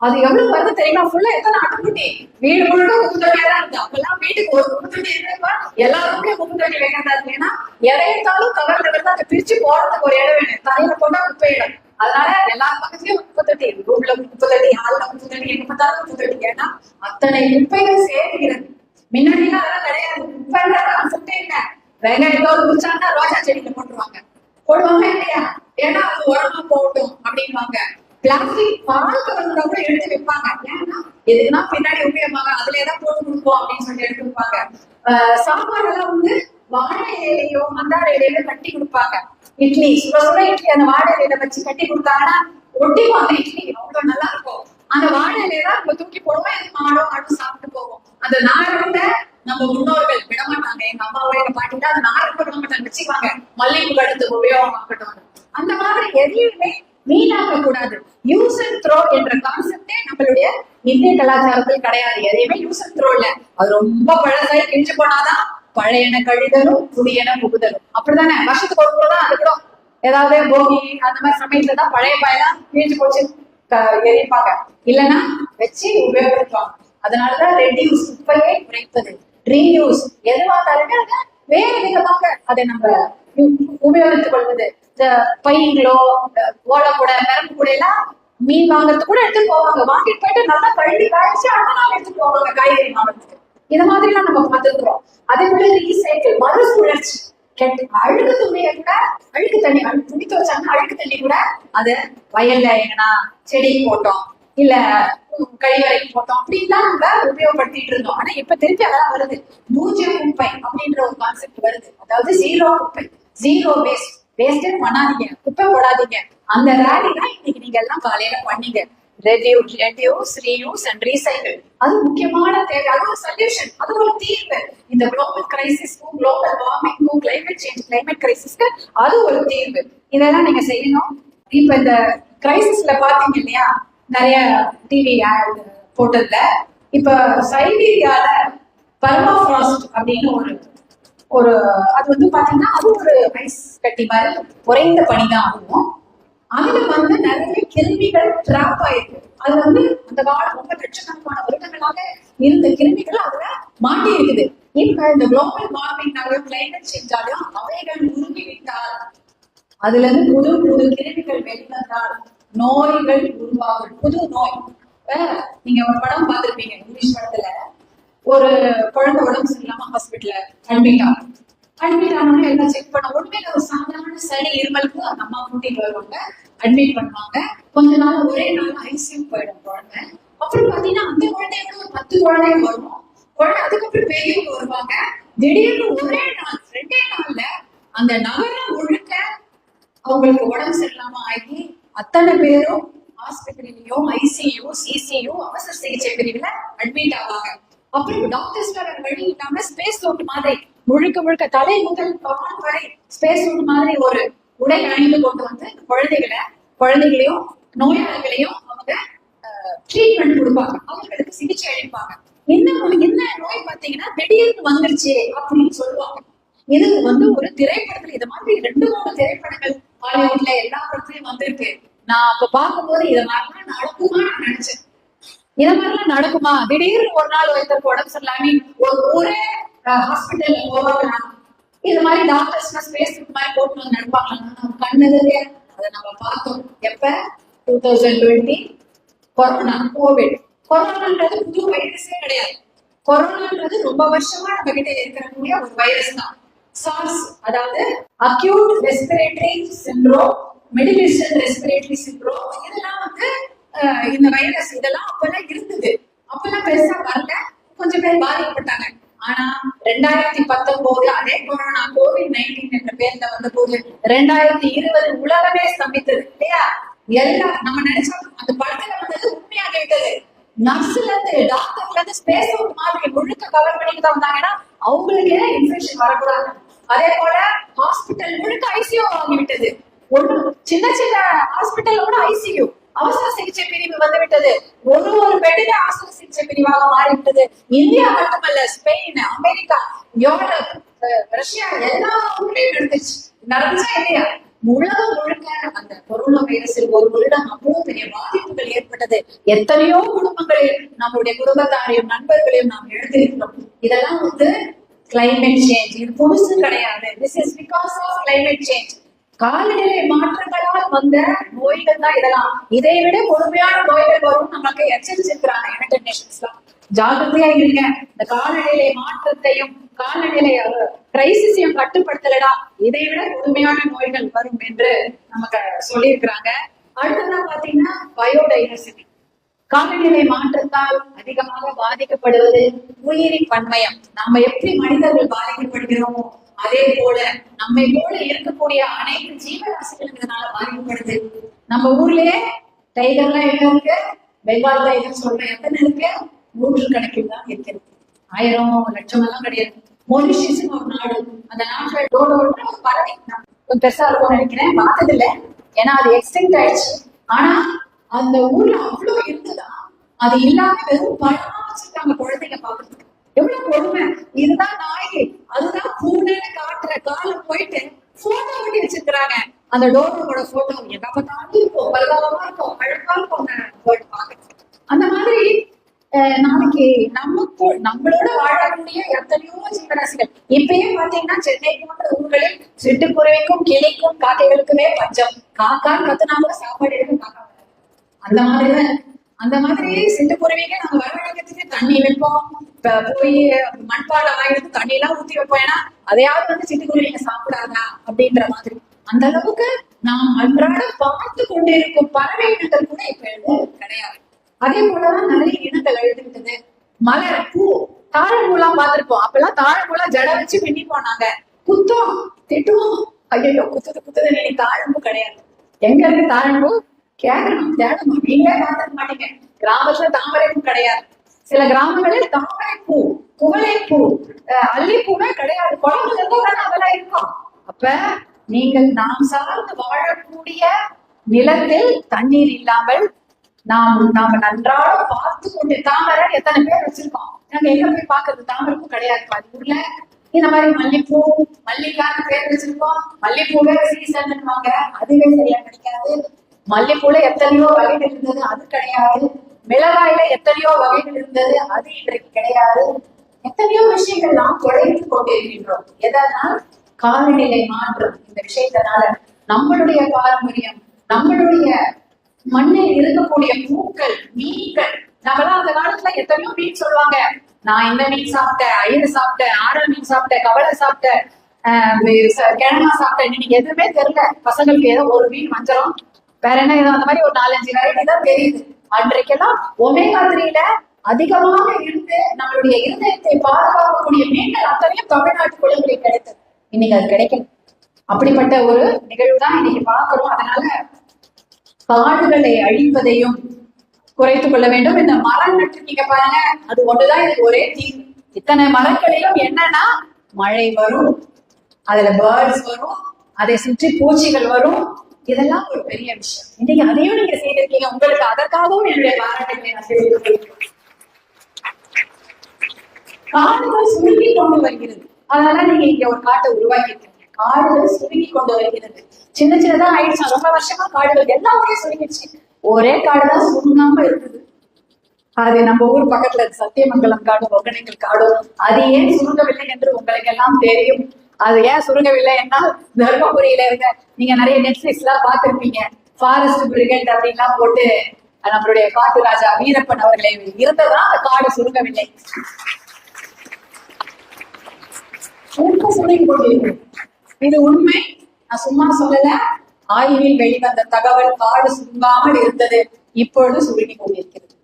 அது எவ்வளவு வருது தெரியுமா? ஃபுல்லா எத்தனை ஆட்டுக்குட்டி வீடு முழுக்க குப்பை தான் இருக்கு. அப்பெல்லாம் வீட்டுக்கு ஒரு குப்பை தொட்டி இருக்கா எல்லாருக்குமே குப்பை தொட்டி வைக்கிறதா இருக்கு. ஏன்னா எதை எடுத்தாலும் கவர்ல இருந்து அதை பிரிச்சு போறதுக்கு ஒரு இடம் வேணும். தலையில போட்டா குப்பை இடம். அதனால எல்லா பக்கத்துலயும் குப்பை ரூம்ல குப்பை ஹால்ல குப்பை எங்க பார்த்தாலும் குப்பை ஏன்னா அத்தனை குப்பைகள் சேருகிறது முன்னாடிலாம் அதெல்லாம் கிடையாது. குப்பைன்ற என்ன இல்லை வெங்காயத்தோடு குடிச்சாங்கன்னா ரோஜா செடியில போட்டுருவாங்க. போடுவாங்க இல்லையா? ஏன்னா அது உரமா போகட்டும் அப்படின்வாங்க பிளாஸ்டிக் பால் கவர்ல கூட எடுத்து வைப்பாங்க. ஏன்னா எதுனா பின்னாடி உபயோகமாக அதுல ஏதாவது போட்டு கொடுப்போம் அப்படின்னு சொல்லி எடுத்து வைப்பாங்க. ஆஹ் எல்லாம் வந்து வாழை இலையோ மந்தார இலையில கட்டி கொடுப்பாங்க. இட்லி சுட சுட இட்லி அந்த வாழை இலையில வச்சு கட்டி கொடுத்தாங்கன்னா ஒட்டிக்கும் இட்லி அவ்வளவு நல்லா இருக்கும். அந்த வாழை தான் நம்ம தூக்கி போடுவோம்? எது மாடோ ஆடும் சாப்பிட்டு போவோம்? அந்த நாரோட நம்ம முன்னோர்கள் விட மாட்டாங்க எங்க அம்மாவோ எங்க பாட்டி அந்த நாரை கூட மாட்டாங்க வச்சுக்குவாங்க. மல்லிகைப்பூ எடுத்து உபயோகமாக்கட்டும் அந்த மாதிரி எதையுமே வீணாக்க கூடாது. யூஸ் அண்ட் த்ரோ என்ற கான்செப்டே நம்மளுடைய இந்திய கலாச்சாரத்தில் கிடையாது. எதையுமே யூஸ் அண்ட் த்ரோ இல்ல. அது ரொம்ப பழசாய் கிழிஞ்சு போனாதான் பழையன கழிதலும் புதியன புகுதலும். அப்படிதானே வருஷத்துக்கு ஒரு கூட தான் அது கூட. ஏதாவது போகி அந்த மாதிரி சமயத்துல தான் பழைய பாயெல்லாம் கிழிஞ்சு போச்சு. எரிப்பாங்க. இல்லைன்னா வச்சு உபயோகிப்பாங்க அதனாலதான் ரெடியூஸ் குப்பையை குறைப்பது. ரீயூஸ் எது பார்த்தாலுமே அதை வேறு விதமாக அதை நம்ம உ- உபயோகித்துக் கொள்வது. இந்த பையங்களோ ஓலை கூட நரம்பு கூட எல்லாம் மீன் வாங்குறதுக்கு கூட எடுத்துட்டு போவாங்க. வாங்கிட்டு போயிட்டு நல்லா கழுவி காய்ச்சி அடுத்த நாள் எடுத்துட்டு போவாங்க காய்கறி வாங்குறதுக்கு. இந்த மாதிரி எல்லாம் நம்ம பார்த்துக்கிறோம் அதே போல ரீசைக்கிள் மறுசுழற்சி. கெட்டு அழுக்கு துணியை கூட அழுக்கு தண்ணி அழுக்கு துணி துவைச்சாங்கன்னா அழுக்கு தண்ணி கூட அதை வயல்ல எங்கன்னா செடிக்கு போட்டோம் இல்ல உம், கழிவறைக்கு போட்டோம் அப்படின்லாம் நம்ம உபயோகப்படுத்திட்டு இருந்தோம். ஆனா இப்ப திருப்பி அதான் வருது. பூஜ்ஜியம் குப்பை அப்படின்ற ஒரு கான்செப்ட் வருது. அதாவது ஜீரோ குப்பை. ஜீரோ வேஸ்ட் வேஸ்டே பண்ணாதீங்க. குப்பை போடாதீங்க. அந்த ரேலி தான் இன்னைக்கு நீங்க எல்லாம் காலையில பண்ணீங்க. Reduce reduce reuse and recycle அது முக்கியமான தேவை. அது ஒரு சொல்யூஷன் அது ஒரு தீர்வு. இந்த குளோபல் கிரைசிஸ்க்கும் குளோபல் வார்மிங்க்கும் கிளைமேட் சேஞ்ச் கிளைமேட் கிரைசிஸ்க்கு அது ஒரு தீர்வு. இதெல்லாம் நீங்க செய்யணும். இப்ப இந்த கிரைசிஸ்ல பாத்தீங்க இல்லையா? நிறைய டிவி ஆட் போட்டதுல. இப்ப சைபீரியால பர்மாஃப்ராஸ்ட் அப்படின்னு ஒரு ஒரு அது வந்து பாத்தீங்கன்னா அது ஒரு ஐஸ் கட்டி மாதிரி குறைந்த பனிதான் ஆகும். அதுல வந்து நிறைய கிருமிகள் டிராப் ஆயிருக்கு. அது வந்து அந்த காலம் ரொம்ப லட்சக்கணக்கான வருடங்களாக இருந்த கிருமிகள் அதுல மாட்டி இருக்குது. இப்ப இந்த குளோபல் வார்மிங்னாலும் கிளைமேட் சேஞ்சாலும் அவைகள் உருகி விட்டால் அதுல இருந்து புது புது கிருமிகள் வெளிவந்தால் நோய்கள் உருவாகும். புது நோய். நீங்க ஒரு படம் பார்த்திருப்பீங்க இங்கிலீஷ் படத்துல. ஒரு குழந்தை உடம்பு சரியில்லாம ஹாஸ்பிட்டல்ல அட்மிட் ஆகும் அட்மிட் ஆனோடனே எல்லாம் செக் பண்ண உடனே ஒரு சாதாரண சளி இருமலுக்கு அந்த அம்மா கூட்டிட்டு வருவாங்க. அட்மிட் பண்ணுவாங்க. கொஞ்ச நாள் ஒரே நாள் ஐசியூ போயிடும் குழந்தை. அப்புறம் பாத்தீங்கன்னா அந்த குழந்தையோட ஒரு பத்து குழந்தைங்க வரும் குழந்தை அதுக்கப்புறம் பெரியவங்க வருவாங்க. திடீர்னு ஒரே நாள் ரெண்டே நாள்ல அந்த நகரம் முழுக்க அவங்களுக்கு உடம்பு சரியில்லாம ஆகி அத்தனை பேரும் ஹாஸ்பிட்டல்லையும் ஐசியோ சிசியோ அவசர சிகிச்சை பிரிவுல அட்மிட் ஆவாங்க. அப்புறம் டாக்டர்ஸ் வழி இல்லாம ஸ்பேஸ் சூட் மாதிரி முழுக்க முழுக்க தலை முதல் கால் வரை ஸ்பேஸ் சூட் மாதிரி ஒரு உடை அணிந்து கொண்டு வந்து இந்த குழந்தைகளை குழந்தைகளையும் நோயாளிகளையும் அவங்க ட்ரீட்மெண்ட் கொடுப்பாங்க. அவங்களுக்கு சிகிச்சை அளிப்பாங்க. என்ன என்ன நோய் பாத்தீங்கன்னா திடீர்னு வந்துருச்சு அப்படின்னு சொல்லுவாங்க. இது வந்து ஒரு திரைப்படத்துல இது மாதிரி ரெண்டு மூணு திரைப்படங்கள் ஹாலிவுட்ல எல்லா படத்துலயும் வந்திருக்கு. நான் அப்ப பார்க்கும்போது இத மாதிரிலாம் நடக்குமா நான் நினைச்சேன். இத மாதிரிலாம் நடக்குமா? திடீர்னு ஒரு நாள் ஒருத்தருக்கு உடம்பு சரியில்லாம ஒரு ஒரே ஹாஸ்பிட்டல்ல போவாங்க. இது மாதிரி டாக்டர்ஸ் ஸ்பேஸ் மாதிரி போட்டு வந்து நடப்பாங்களா நம்ம கண்ணதுலயே அதை நம்ம பார்த்தோம். எப்ப? Two thousand twenty corona covid கொரோனான்றது புது வைரஸே கிடையாது. கொரோனான்றது ரொம்ப வருஷமா நம்ம கிட்ட இருக்கக்கூடிய ஒரு வைரஸ் தான். சார்ஸ் அதாவது acute respiratory syndrome middle respiratory syndrome இதெல்லாம் வந்து இந்த வைரஸ் இதெல்லாம் அப்பெல்லாம் இருந்தது. அப்பெல்லாம் பெருசா வரல. கொஞ்சம் பேர் பாதிக்கப்பட்டாங்க. ஆனா ரெண்டாயிரத்தி பத்தொன்பது அதே கொரோனா கோவிட் நைன்டீன் என்ற பேர்ல வந்த போது ரெண்டாயிரத்தி இருபது உலகமே ஸ்தம்பித்தது. இல்லையா? எல்லாம் நம்ம நினைச்சோம் அந்த படத்துல வந்தது உண்மையாக விட்டது நர்ஸ்ல இருந்து டாக்டர்ல இருந்து ஸ்பேஸ் அவுட் மாதிரி முழுக்க கவர் பண்ணிட்டு தான் வந்தாங்கன்னா அவங்களுக்கே இன்ஃபெக்ஷன் வரக்கூடாது. அதே போல ஹாஸ்பிட்டல் முழுக்க ஐசியூ வாங்கி விட்டது ஒண்ணு சின்ன சின்ன ஹாஸ்பிட்டல்ல கூட ஐசியூ அவசர சிகிச்சை பிரிவு வந்து விட்டது ஒரு ஒரு பெட்டில அவசர சிகிச்சை பிரிவாக மாறிவிட்டது. இந்தியா மட்டுமல்ல ஸ்பெயின் அமெரிக்கா யூரோப் ரஷ்யா எல்லா ஊர்லயும் நடந்துச்சு நடந்துச்சா இல்லையா? உலகம் முழுக்க அந்த கொரோனா வைரஸில் ஒரு வருடம் அவ்வளவு பெரிய பாதிப்புகள் ஏற்பட்டது. எத்தனையோ குடும்பங்களையும் நம்மளுடைய குடும்பத்தாரையும் நண்பர்களையும் நாம் எழுதியிருக்கிறோம் இதெல்லாம் வந்து கிளைமேட் சேஞ்ச் இது புதுசு கிடையாது. This is because of climate change காலநிலை மாற்றங்களால் வந்த நோய்கள் தான் இதெல்லாம். இதை விட கொடுமையான நோய்கள் வரும் நமக்கு எச்சரிச்சிருக்கிறாங்க யுனைடெட் நேஷன்ஸ்லாம் ஜாகிரதையா இருங்க. இந்த காலநிலை மாற்றத்தையும் காலநிலை கிரைசிஸையும் கட்டுப்படுத்தலடா. இதை விட கொடுமையான நோய்கள் வரும் என்று நமக்கு சொல்லியிருக்கிறாங்க. அடுத்ததா பாத்தீங்கன்னா பயோடைவர்சிட்டி காலநிலை மாற்றத்தால் அதிகமாக பாதிக்கப்படுவது உயிரி பன்மயம். நாம எப்படி மனிதர்கள் பாதிக்கப்படுகிறோமோ அதே போல நம்மை போல இருக்கக்கூடிய அனைத்து ஜீவராசிகளும் இதனால பாதிக்கப்படுது. நம்ம ஊர்லயே டைகர்லாம் எங்க இருக்கு? பெங்கால் டைகர் சொல்றேன் எத்தனை இருக்கு? நூற்று கணக்கில் தான் இருக்கிறது. ஆயிரம் லட்சம் எல்லாம் கிடையாது. மொரிஷியஸ் ஒரு நாடு. அந்த நாட்டுல டோடோன்ற பறவை. கொஞ்சம் பெருசா இருக்கும்னு நினைக்கிறேன். பார்த்தது இல்லை ஏன்னா அது எக்ஸ்டென்ட் ஆயிடுச்சு. ஆனா அந்த ஊர்ல அவ்வளவு இருந்தது அது இல்லாம வெறும் பழமா வச்சிருக்காங்க குழந்தைங்க பாக்குறதுக்கு. எவ்வளவு கொடுமை. இதுதான் நாய் அதுதான் பூனைன்னு காட்டுற காலம் போயிட்டு போட்டோ ஒட்டி வச்சிருக்கிறாங்க. அந்த டோரோட போட்டோ எங்க பார்த்தாலும் இருக்கும். பலகாலமா இருக்கும். அழகா இருக்கும் அந்த அந்த மாதிரி நாளைக்கு நமக்கு நம்மளோட வாழக்கூடிய எத்தனையோ ஜீவராசிகள். இப்பயே பாத்தீங்கன்னா சென்னை போன்ற ஊர்களில் சிட்டுக்குருவிக்கும் கிளிக்கும் காக்கைகளுக்குமே பஞ்சம். காக்கா கத்துனா கூட சாப்பாடு எடுக்கும் காக்கா அந்த மாதிரிதான் அந்த மாதிரி சிட்டுக்குருவிங்க நாங்க வரவழைக்கிறதுக்கு தண்ணி வைப்போம். போய் மண்பானை வாங்கிட்டு தண்ணி எல்லாம் ஊத்தி வைப்போம். ஏன்னா அதையாவது வந்து சிட்டுக்குருவிங்க சாப்பிடாதா அப்படின்ற மாதிரி. அந்த அளவுக்கு நாம் அன்றாட பார்த்து கொண்டிருக்கும் பறவை இனங்கள் கூட இப்ப கிடையாது. அதே போலதான் நிறைய இனங்கள் எழுதுகிட்டது மலர் பூ தாழம்பூலாம் பார்த்திருப்போம். அப்பெல்லாம் தாழம்பூலாம் ஜட வச்சு பின்னி போனாங்க. குத்தம் திட்டுவோம் ஐயோ குத்துது குத்துது நீ தாழம்பூ கிடையாது. எங்க இருக்கு தாழம்பூ? கேட்கணும் தேடணும். நீங்களே பார்த்துக்க மாட்டீங்க. கிராமத்துல தாமரைப்பூ கிடையாது. சில கிராமங்களில் தாமரைப்பூ குவளைப்பூ அஹ் அல்லிப்பூவே கிடையாது. குழம்புல இருந்தா தானே அதெல்லாம் இருக்கும். அப்ப நீங்கள் நாம் சார்ந்து வாழக்கூடிய நிலத்தில் தண்ணீர் இல்லாமல் நாம் நாம நன்றாக பார்த்து கொண்டு தாமரை எத்தனை பேர் வச்சிருக்கோம்? நாங்க எங்க போய் பாக்குறது தாமரைப்பூ கிடையாது. பாதி ஊர்ல இந்த மாதிரி மல்லிப்பூ மல்லிகான்னு பேர் வச்சிருக்கோம். மல்லிப்பூவே சீசன் வாங்க அதுவே சரியா கிடைக்காது மல்லிப்பூல எத்தனையோ வகைகள் இருந்தது அது கிடையாது. மிளகாயில எத்தனையோ வகைகள் இருந்தது அது இன்றைக்கு கிடையாது. எத்தனையோ விஷயங்கள் நாம் குறைந்து கொண்டிருக்கின்றோம். எதனால் காலநிலை மாற்றம். இந்த விஷயத்தினால நம்மளுடைய பாரம்பரியம் நம்மளுடைய மண்ணில் இருக்கக்கூடிய பூக்கள் மீன்கள் நம்மளாம் அந்த காலத்துல எத்தனையோ மீன் சொல்லுவாங்க. நான் இந்த மீன் சாப்பிட்டேன் ஐயர் சாப்பிட்டேன் ஆடல் மீன் சாப்பிட்டேன் கவலை சாப்பிட்டேன் ஆஹ் கிழங்கா சாப்பிட்டேன் இன்னைக்கு எதுவுமே தெரியல. பசங்களுக்கு ஏதோ ஒரு மீன் வஞ்சரம் வேற என்ன ஏதோ அந்த மாதிரி ஒரு நாலஞ்சு வெரைட்டி தான் தெரியுது. அன்றைக்கெல்லாம் ஒமேகா த்ரீல அதிகமாக இருந்து நம்மளுடைய இருதயத்தை பாதுகாக்கக்கூடிய மீன்கள் அத்தனையும் தமிழ்நாட்டு குழந்தைகளுக்கு கிடைத்தது. இன்னைக்கு அது கிடைக்கல. அப்படிப்பட்ட ஒரு நிகழ்வு தான் இன்னைக்கு பார்க்கிறோம். அதனால காடுகளை அழிப்பதையும் குறைத்துக் கொள்ள வேண்டும். இந்த மரம் நட்டுருக்கீங்க பாருங்க அது ஒண்ணுதான் இது ஒரே தீர்வு இத்தனை மரங்களிலும் என்னன்னா மழை வரும் அதுல பேர்ட்ஸ் வரும் அதை சுற்றி பூச்சிகள் வரும் இதெல்லாம் ஒரு பெரிய விஷயம். இன்னைக்கு அதையும் நீங்க செய்திருக்கீங்க. உங்களுக்கு அதற்காகவும் என்னுடைய பாராட்டுகளை நான் காடுகள் சுருங்கி கொண்டு வருகிறது. அதனால நீங்க இங்க ஒரு காட்டை உருவாக்கி இருக்கீங்க காடுகள் சுருங்கி கொண்டு வருகிறது. சின்ன சின்னதா ஆயிடுச்சு. ரொம்ப வருஷமா காடுகள் எல்லாமே சுருங்கிடுச்சு. ஒரே காடுதான் சுருங்காம இருக்குது. அது நம்ம ஊர் பக்கத்துல சத்தியமங்கலம் காடும் ஒகனைக்கல் காடும். அது ஏன் சுருங்கவில்லை என்று உங்களுக்கு எல்லாம் தெரியும். அது ஏன் சுருங்கவில்லை என்ன தர்மபுரியில இருக்க நீங்க நிறைய நெட்ஃபிளிக்ஸ் எல்லாம் பார்த்திருப்பீங்க. ஃபாரஸ்ட் பிரிகேட் அப்படின்லாம் போட்டு நம்மளுடைய காட்டு ராஜா வீரப்பன் அவர்களை இருந்ததுதான் அந்த காடு சுருங்கவில்லை. சுருங்கி இது உண்மை. நான் சும்மா சொல்லல. ஆய்வில் வெளிவந்த தகவல் காடு சுருங்காமல் இருந்தது. இப்பொழுது சுருங்கி கொண்டிருக்கிறது.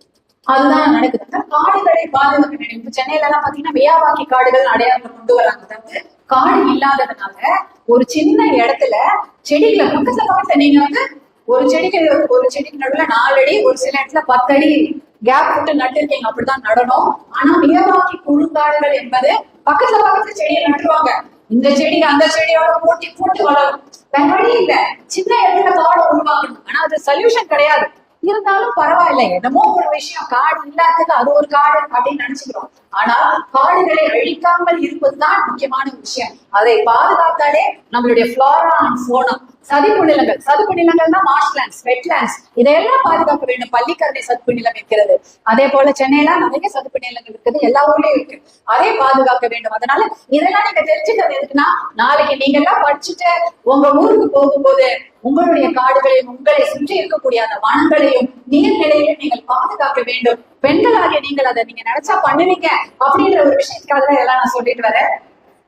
அதுதான் நடக்குது. காடுகளை பாதுகாக்க வேண்டும் இப்ப சென்னையில எல்லாம் பாத்தீங்கன்னா வியாபாக்கி காடுகள் அடையாளம் கொண்டு வராங்க. காடு இல்லாததுனால ஒரு சின்ன இடத்துல செடிகளை பக்கத்துல பக்கத்துல நீங்க வந்து ஒரு செடிக்கு ஒரு செடிக்கு நடுவுல நாலு அடி ஒரு சில இடத்துல பத்து அடி கேப் விட்டு நட்டிருக்கீங்க அப்படிதான் நடணும். ஆனா மியவாக்கி குழுங்காடுகள் என்பது பக்கத்துல பக்கத்துல செடியை நட்டுருவாங்க. இந்த செடி அந்த செடியோட போட்டி போட்டு வளரும். வேற வழி இல்ல. சின்ன இடத்துல காடு உருவாக்கணும். ஆனா அது சொல்யூஷன் கிடையாது. இருந்தாலும் பரவாயில்ல. என்னமோ ஒரு விஷயம். காடு இல்லாததுக்கு அது ஒரு காடு அப்படின்னு நினைச்சுக்கிறோம். ஆனா காடுகளை அழிக்காமல் இருப்பதுதான் முக்கியமான விஷயம். அதை பாதுகாத்தாலே நம்மளுடைய ஃபிளாரா அண்ட் போனா சதுப்பு நிலங்கள் சதுப்பு நிலங்கள்னா மார்ஷ்லாண்ட்ஸ் வெட்லாண்ட்ஸ் இதையெல்லாம் பாதுகாக்க வேண்டும். பள்ளிக்கரணை சதுப்பு நிலம் இருக்கிறது. அதே போல சென்னையில நிறைய சதுப்பு நிலங்கள் இருக்குது. எல்லா ஊர்லயும் இருக்கு. அதை பாதுகாக்க வேண்டும். அதனால இதெல்லாம் நீங்க தெரிஞ்சுக்கிறது எதுக்குன்னா நாளைக்கு நீங்க எல்லாம் படிச்சுட்டு உங்க ஊருக்கு போகும்போது உங்களுடைய காடுகளையும் உங்களை சுற்றி இருக்கக்கூடிய அந்த வனங்களையும் நீர்நிலையையும் நீங்கள் பாதுகாக்க வேண்டும். பெண்களாகிய நீங்கள் அதை நீங்க நினைச்சா பண்ணுவீங்க. அப்படின்ற ஒரு விஷயத்துக்காக தான் இதெல்லாம் நான் சொல்லிட்டு வரேன்.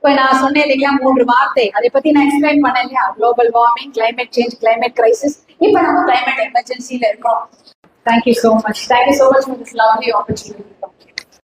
இப்ப நான் சொன்னேன் இல்லைங்களா மூன்று வார்த்தை. அதை பத்தி நான் எக்ஸ்பிளைன் பண்ணேன் இல்லையா? Global warming climate change climate crisis இப்ப நம்ம கிளைமேட் எமர்ஜென்சில இருக்கோம். Thank you so much thank you so much for this lovely opportunity.